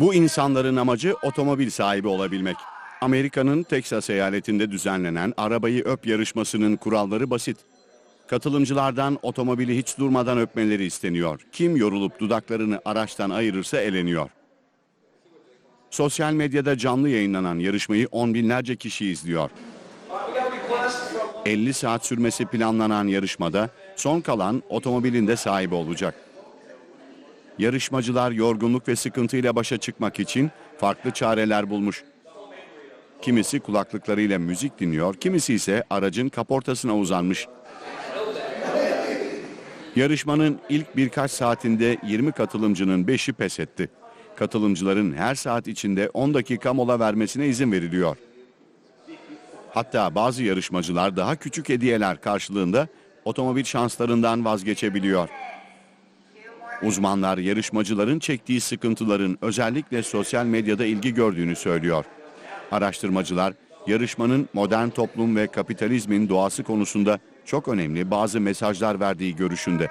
Bu insanların amacı otomobil sahibi olabilmek. Amerika'nın Teksas eyaletinde düzenlenen arabayı öp yarışmasının kuralları basit. Katılımcılardan otomobili hiç durmadan öpmeleri isteniyor. Kim yorulup dudaklarını araçtan ayırırsa eleniyor. Sosyal medyada canlı yayınlanan yarışmayı on binlerce kişi izliyor. 50 saat sürmesi planlanan yarışmada son kalan otomobilin de sahibi olacak. Yarışmacılar yorgunluk ve sıkıntıyla başa çıkmak için farklı çareler bulmuş. Kimisi kulaklıklarıyla müzik dinliyor, kimisi ise aracın kaportasına uzanmış. Yarışmanın ilk birkaç saatinde 20 katılımcının 5'i pes etti. Katılımcıların her saat içinde 10 dakika mola vermesine izin veriliyor. Hatta bazı yarışmacılar daha küçük hediyeler karşılığında otomobil şanslarından vazgeçebiliyor. Uzmanlar yarışmacıların çektiği sıkıntıların özellikle sosyal medyada ilgi gördüğünü söylüyor. Araştırmacılar yarışmanın modern toplum ve kapitalizmin doğası konusunda çok önemli bazı mesajlar verdiği görüşünde.